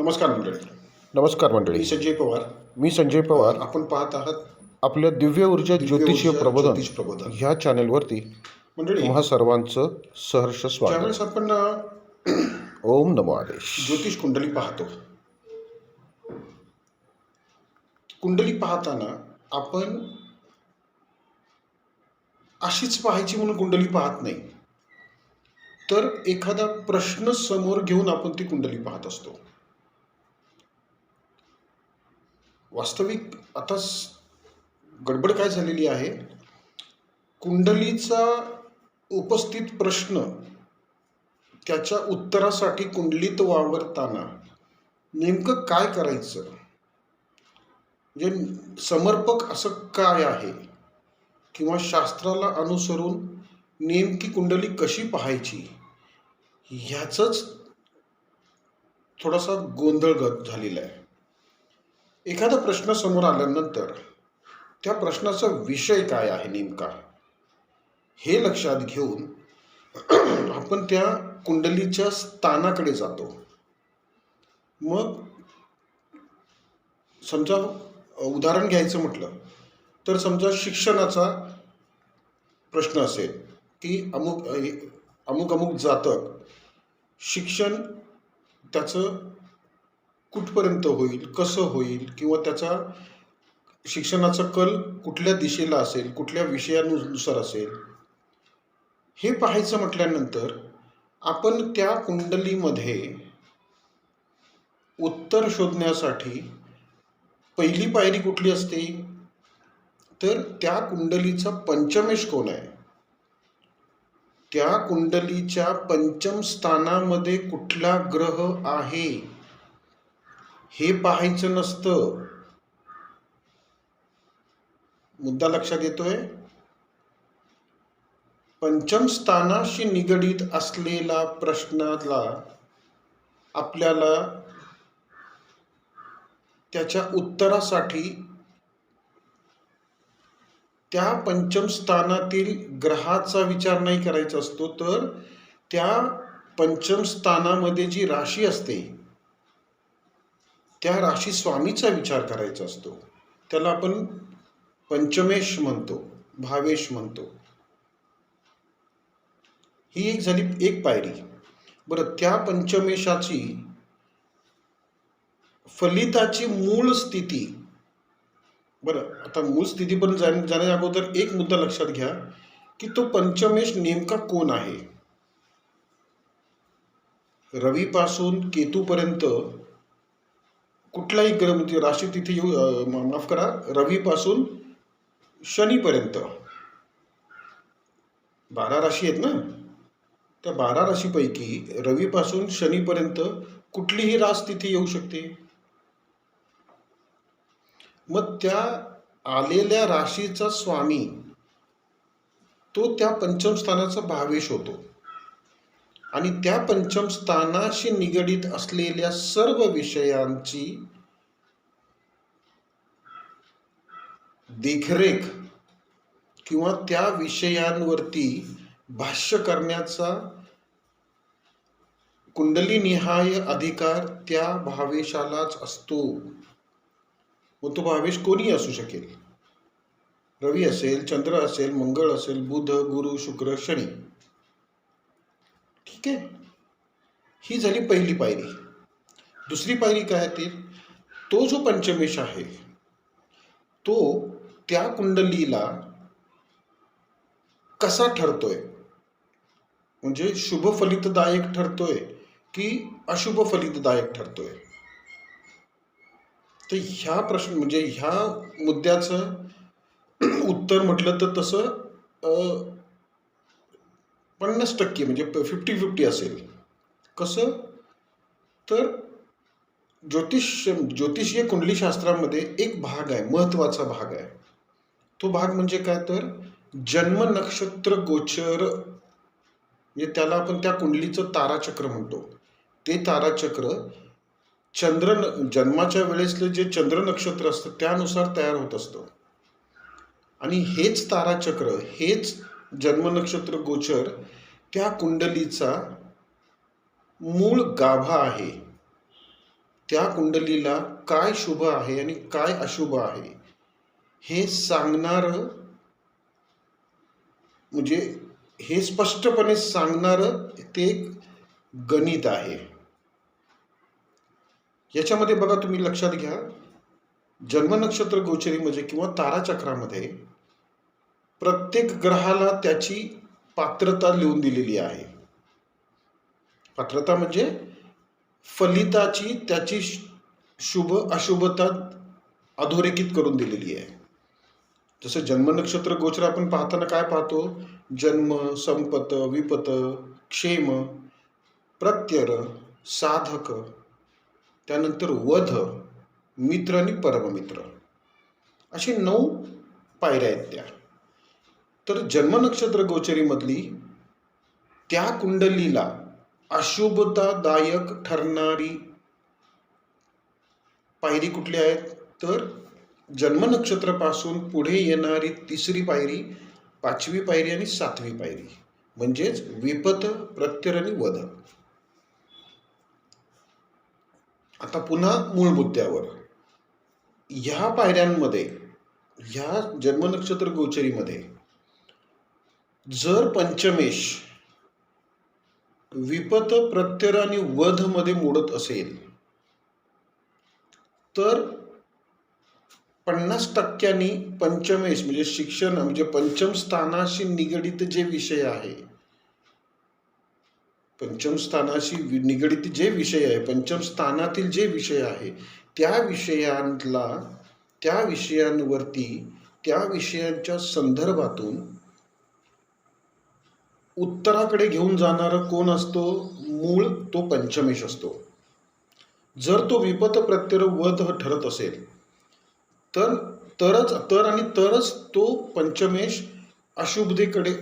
नमस्कार मंडळी. नमस्कार मी मंडळी संजय पवार. मी संजय पवार. आपण पाहत आहात आपल्या दिव्य ऊर्जा ज्योतिषीय ऊर्जा प्रबोधन ज्योतिष प्रबोधन. ह्या चॅनेलवरती मंडळी तुम्हा सर्वांचं सहर्ष स्वागत. ज्यावेळेस आपण अ, ओम नमो आदेश. ज्योतिष कुंडली पाहतो कुंडली पाहताना आपण अशीच पाहायची म्हणून कुंडली पाहत नाही. तर एखादा प्रश्न समोर घेऊन आपण ती कुंडली पाहत असतो. वास्तविक आता गडबड काय झालेली आहे? कुंडलीचा उपस्थित प्रश्न त्याच्या उत्तरासाठी कुंडलीत वावरताना नेमकं काय करायचं? म्हणजे समर्पक असं काय आहे? किंवा शास्त्राला अनुसरून नेमकी कुंडली कशी पाहायची? ह्याचंच थोडासा गोंधळ झालेला आहे. एखादा प्रश्न समोर आल्यानंतर त्या प्रश्नाचा विषय काय आहे नेमका? हे लक्षात घेऊन आपण त्या कुंडलीच्या स्थानाकडे जातो. मग समजा उदाहरण घ्यायचं म्हटलं तर समजा शिक्षणाचा प्रश्न असेल की अमुक अमुक अमुक जातक शिक्षण त्याचं कुठपर्यंत होईल कसं होईल किंवा त्याचा शिक्षणाचा कल कुठल्या दिशेला असेल कुठल्या विषयानुसार असेल हे पाहायचं म्हटल्यानंतर आपण त्या कुंडलीमध्ये उत्तर शोधण्यासाठी पहिली पायरी कुठली असते? तर त्या कुंडलीचा पंचमेश कोण आहे? त्या कुंडलीच्या पंचम स्थानामध्ये कुठला ग्रह आहे? हे पाहायचं नसतं. मुद्दा लक्षात येतोय? पंचम स्थानाशी निगडीत असलेला प्रश्नाला आपल्याला त्याच्या उत्तरासाठी त्या पंचम स्थानातील ग्रहाचा विचार नाही करायचा असतो तर त्या पंचम स्थानामध्ये जी राशी असते त्या राशी स्वामीचा विचार करायचा असतो. त्याला आपण पंचमेश म्हणतो भावेश म्हणतो. ही एक झाली एक पायरी. बरं त्या पंचमेशाची फलिताची मूळ स्थिती. बरं आता मूळ स्थितीपर्यंत जाण्या जाण्या अगोदर एक मुद्दा लक्षात घ्या की तो पंचमेश नेमका कोण आहे? रवीपासून केतूपर्यंत कुठलाही ग्रह म्हणजे राशी तिथे येऊ माफ करा रवीपासून शनीपर्यंत. बारा राशी आहेत ना? त्या बारा राशीपैकी रवीपासून शनीपर्यंत कुठलीही रास तिथे येऊ शकते. मग त्या आलेल्या राशीचा स्वामी तो त्या पंचम स्थानाचा भावेश होतो. आणि त्या पंचम स्थानाशी निगडीत असलेल्या सर्व विषयांची देखरेख किंवा त्या विषयांवरती भाष्य करण्याचा कुंडलीनिहाय अधिकार त्या भावेशालाच असतो. मग तो भावेश कोणी असू शकेल? रवी असेल चंद्र असेल मंगळ असेल बुध गुरु शुक्र शनी. ठीक आहे? ही झाली पहिली पायरी. दुसरी पायरी काय ते ती? तो जो पंचमेश आहे तो त्या कुंडलीला कसा ठरतोय? म्हणजे शुभ फलितदायक ठरतोय की अशुभ फलितदायक ठरतोय? तर ह्या प्रश्न म्हणजे ह्या मुद्द्याचं उत्तर म्हटलं तर तसं पन्नास टक्के म्हणजे फिफ्टी फिफ्टी असेल. कसं? तर ज्योतिष ज्योतिषीय कुंडलीशास्त्रामध्ये एक भाग आहे महत्त्वाचा भाग आहे. तो भाग म्हणजे काय? तर जन्म नक्षत्र गोचर म्हणजे त्याला आपण त्या कुंडलीचं ताराचक्र म्हणतो. ते ताराचक्र चंद्र जन्माच्या वेळेसलं जे चंद्र नक्षत्र असतं त्यानुसार तयार होत असतं. आणि हेच ताराचक्र हेच जन्म नक्षत्र गोचर त्या कुंडलीचा मूळ गाभा आहे. त्या कुंडलीला काय शुभ आहे आणि काय अशुभ आहे हे सांगणारं म्हणजे हे स्पष्टपणे सांगणारं ते एक गणित आहे. याच्यामध्ये बघा तुम्ही लक्षात घ्या. जन्मनक्षत्र गोचरीमध्ये म्हणजे किंवा ताराचक्रामध्ये प्रत्येक ग्रहाला त्याची पात्रता लिहून दिलेली आहे. पात्रता म्हणजे फलिताची त्याची शुभ अशुभता अधोरेखित करून दिलेली आहे. जसं जन्म नक्षत्र गोचर आपण पाहताना काय पाहतो? जन्म संपत विपत क्षेम प्रत्यर साधक त्यानंतर वध मित्र आणि परममित्र. अशी नऊ पायऱ्या आहेत त्या. तर जन्म नक्षत्र गोचरीमधली त्या कुंडलीला अशुभतादायक ठरणारी पायरी कुठली आहेत? तर जन्म नक्षत्रापासून पुढे येणारी तिसरी पायरी पाचवी पायरी आणि सातवी पायरी. म्हणजेच विपत प्रत्यर आणि वध. आता पुन्हा मूळ मुद्द्यावर. ह्या पायऱ्यांमध्ये ह्या जन्म नक्षत्र गोचरीमध्ये जर पंचमेश विपत प्रत्यय आणि वधमध्ये मोडत असेल तर पन्नास टक्क्यांनी पंचमेश म्हणजे शिक्षण म्हणजे पंचम स्थानाशी निगडित जे विषय आहे पंचम स्थानाशी निगडित जे विषय आहे पंचम स्थानातील जे विषय आहे त्या विषयांतला त्या विषयांवरती त्या विषयांच्या संदर्भातून उत्तराकडे घेऊन जाणारं कोण असतो? मूळ तो पंचमेश असतो. जर तो विपत प्रत्यय वध ठरत असेल तर तरच तर आणि तरच तो पंचमेश अशुभतेकडे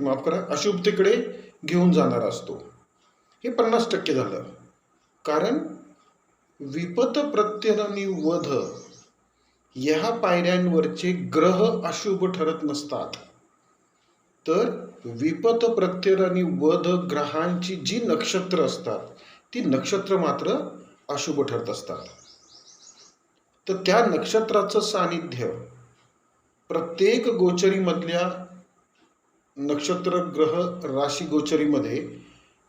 माफ करा अशुभतेकडे घेऊन जाणारा असतो. हे पन्नास टक्के झालं. कारण विपत प्रत्यय आणि वध ह्या पायऱ्यांवरचे ग्रह अशुभ ठरत नसतात. तर विपत प्रत्यय आणि वध ग्रहांची जी नक्षत्र असतात ती नक्षत्र मात्र अशुभ ठरत असतात. तर त्या नक्षत्राचं सानिध्य प्रत्येक गोचरीमधल्या नक्षत्र ग्रह राशी गोचरीमध्ये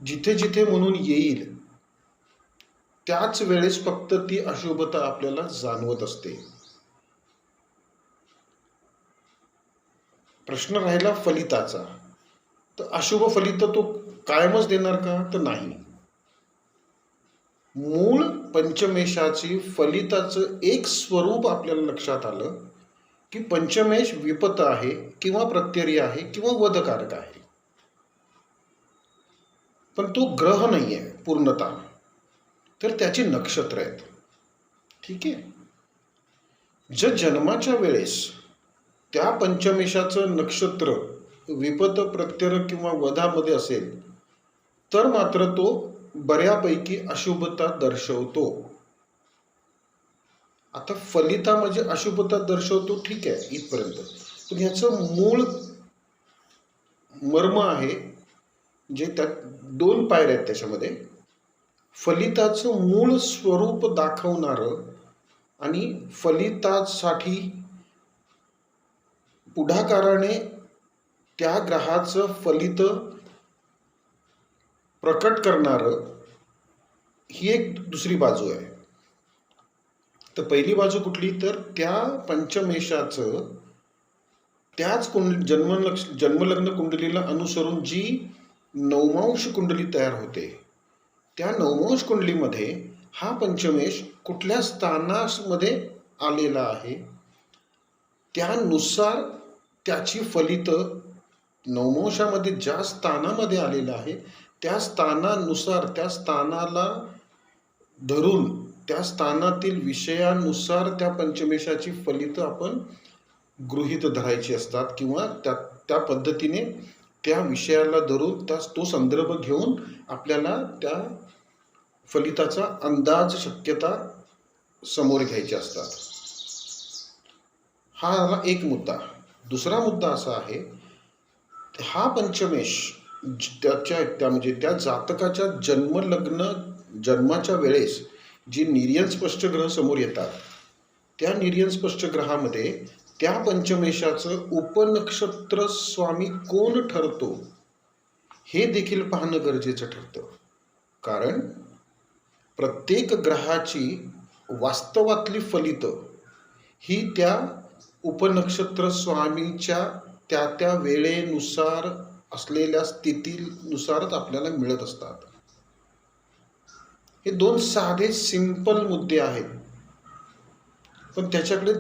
जिथे जिथे म्हणून येईल त्याच वेळेस फक्त ती अशुभता आपल्याला जाणवत असते. प्रश्न राहिला फलिताचा. तर अशुभ फलित तो कायमच देणार का? तर नाही. मूळ पंचमेशाची फलिताचं एक स्वरूप आपल्याला लक्षात आलं की पंचमेश विपत आहे किंवा प्रत्यरी आहे किंवा वधकारक आहे. पण तो ग्रह नाही आहे पूर्णता. तर त्याची नक्षत्र आहेत. ठीक आहे? जर जन्माच्या वेळेस त्या पंचमेशाचं नक्षत्र विपत प्रत्यय किंवा वधामध्ये असेल तर मात्र तो बऱ्यापैकी अशुभता दर्शवतो. आता फलिता म्हणजे अशुभता दर्शवतो ठीक आहे इथपर्यंत. पण ह्याचं मूळ मर्म आहे जे त्यात दोन पायऱ्या आहेत त्याच्यामध्ये. फलिताचं मूळ स्वरूप दाखवणारं आणि फलितासाठी पुढाकाराने त्या ग्रहाचं फलित प्रकट करणारं ही एक दुसरी बाजू आहे. तर पहिली बाजू कुठली? तर त्या पंचमेशाचं त्याच कुंड जन्मलक्ष जन्मलग्न कुंडलीला अनुसरून जी नवमांश कुंडली तयार होते त्या नवमांश कुंडलीमध्ये हा पंचमेश कुठल्या स्थानामध्ये आलेला आहे? त्यानुसार त्याची फलितं नवमांशामध्ये ज्या स्थानामध्ये आलेलं आहे त्या स्थानानुसार त्या स्थानाला धरून त्या स्थानातील विषयानुसार त्या पंचमेशाची फलितं आपण गृहीत धरायची असतात किंवा त्या त्या पद्धतीने त्या विषयाला धरून त्या तो संदर्भ घेऊन आपल्याला त्या फलिताचा अंदाज शक्यता समोर घ्यायच्या असतात. हा एक मुद्दा. दुसरा मुद्दा असा आहे हा पंचमेश ज- त्याच्या त्या म्हणजे त्या जातकाच्या जन्मलग्न जन्माच्या वेळेस जी निर्यन स्पष्ट ग्रह समोर येतात त्या निर्यन स्पष्ट ग्रहामध्ये त्या पंचमेशाचं उपनक्षत्र स्वामी कोण ठरतो हे देखील पाहणं गरजेचं ठरतं. कारण प्रत्येक ग्रहाची वास्तवातली फलितं ही त्या उपनक्षत्र स्वामीच्या त्या त्या वेळेनुसार असलेल्या स्थितीनुसारच आपल्याला मिळत असतात. हे दोन साधे सिंपल मुद्दे आहेत. पण त्याच्याकडे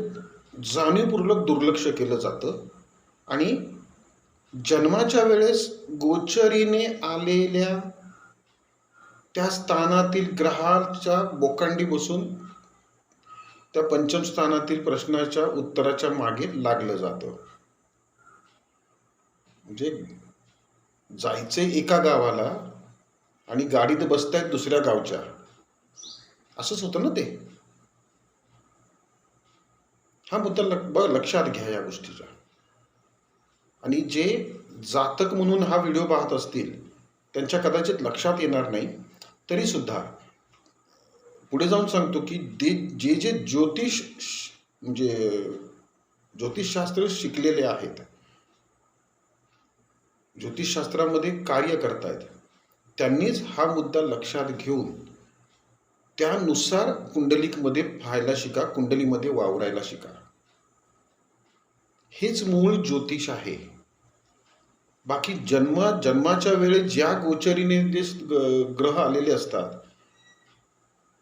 जाणीवपूर्वक दुर्लक्ष केलं जातं. आणि जन्माच्या वेळेस गोचरीने आलेल्या त्या स्थानातील ग्रहाच्या बोकांडी बसून त्या पंचम स्थानातील प्रश्नाच्या उत्तराच्या मागे लागलं जातं. म्हणजे जायचंय एका गावाला आणि गाडीत बसतायत दुसऱ्या गावच्या. असंच होतं ना ते? हा मुद्दा लक बघ लक्षात घ्या या गोष्टीचा. आणि जे जातक म्हणून हा व्हिडिओ पाहत असतील त्यांच्या कदाचित लक्षात येणार नाही तरी सुद्धा पुढे जाऊन सांगतो की दे जे जे ज्योतिष म्हणजे ज्योतिषशास्त्र शिकलेले आहेत ज्योतिषशास्त्रामध्ये कार्य करतायत त्यांनीच हा मुद्दा लक्षात घेऊन त्यानुसार कुंडलिकमध्ये पाहायला शिका कुंडलीमध्ये वावरायला शिका. हेच मूळ ज्योतिष आहे. बाकी जन्म जन्माच्या वेळेस ज्या गोचरीने जे ग्रह आलेले असतात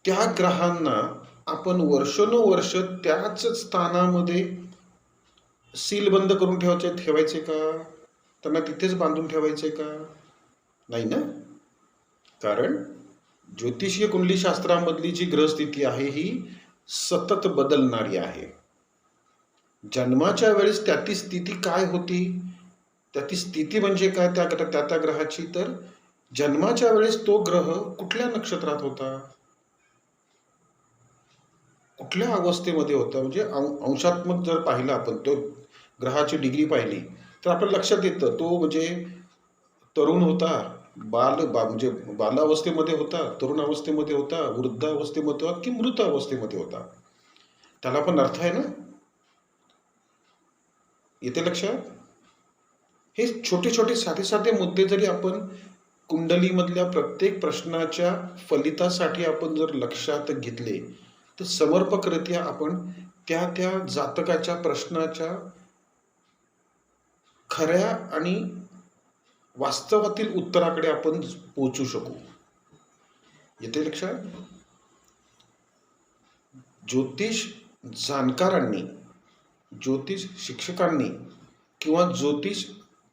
त्या ग्रहांना आपण वर्षानुवर्ष त्याच स्थानामध्ये सीलबंद करून ठेवायचे ठेवायचे का? त्यांना तिथेच बांधून ठेवायचे का? नाही ना? कारण ज्योतिषीय कुंडलीशास्त्रामधली जी ग्रहस्थिती आहे ही सतत बदलणारी आहे. जन्माच्या वेळेस त्याची स्थिती काय होती? त्याची स्थिती म्हणजे काय? त्या त्या त्या ग्रहाची? तर जन्माच्या वेळेस तो ग्रह कुठल्या नक्षत्रात होता? कुठल्या अवस्थेमध्ये होता? म्हणजे अंशात्मक जर पाहिलं आपण तो ग्रहाची डिग्री पाहिली तर आपल्या लक्षात येतं तो म्हणजे तरुण होता बाल बा म्हणजे बालावस्थेमध्ये होता तरुण अवस्थेमध्ये होता वृद्ध अवस्थेमध्ये होता की मृत अवस्थेमध्ये होता? त्याला पण अर्थ आहे ना? येते लक्षात? हे छोटे छोटे साधे साधे मुद्दे जरी आपण कुंडलीमधल्या प्रत्येक प्रश्नाच्या फलितासाठी आपण जर लक्षात घेतले तर समर्पकरित्या आपण त्या त्या जातकाच्या प्रश्नाच्या खऱ्या आणि वास्तवातील उत्तराकडे आपण पोचू शकू. येते लक्षात? ज्योतिष जाणकारांनी ज्योतिष शिक्षकांनी किंवा ज्योतिष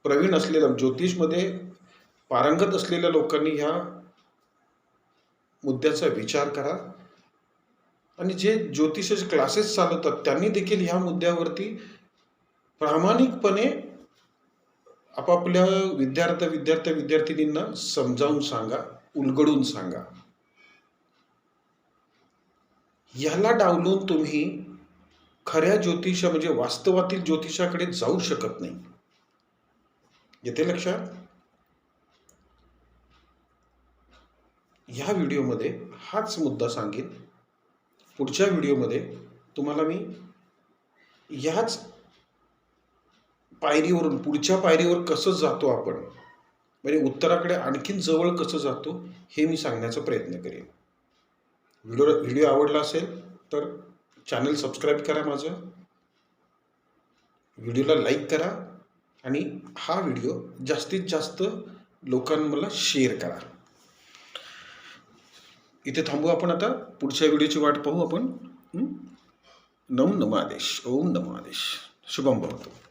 प्रवीण असलेल्या ज्योतिषमध्ये पारंगत असलेल्या लोकांनी ह्या मुद्द्याचा विचार करा. आणि जे ज्योतिषाचे क्लासेस चालवतात त्यांनी देखील ह्या मुद्द्यावरती प्रामाणिकपणे आपापल्या विद्यार्थी विद्यार्थी विद्यार्थिनींना समजावून सांगा उलगडून सांगा. याला डावलून तुम्ही खऱ्या ज्योतिष म्हणजे वास्तवातील ज्योतिषाकडे जाऊ शकत नाही. येते लक्षात? ह्या व्हिडिओमध्ये हाच मुद्दा सांगेन. पुढच्या व्हिडिओमध्ये तुम्हाला मी ह्याच पायरीवरून पुढच्या पायरीवर कसं जातो आपण म्हणजे उत्तराकडे आणखीन जवळ कसं जातो हे मी सांगण्याचा प्रयत्न करेन. व्हिडिओ व्हिडिओ आवडला असेल तर चॅनल सबस्क्राईब करा माझं. व्हिडिओला लाईक करा आणि हा व्हिडिओ जास्तीत जास्त लोकांना शेअर करा. इथे थांबू आपण आता. पुढच्या व्हिडिओची वाट पाहू आपण. नऊ नम नमादेश. ओम नमादेश. शुभम भवतो.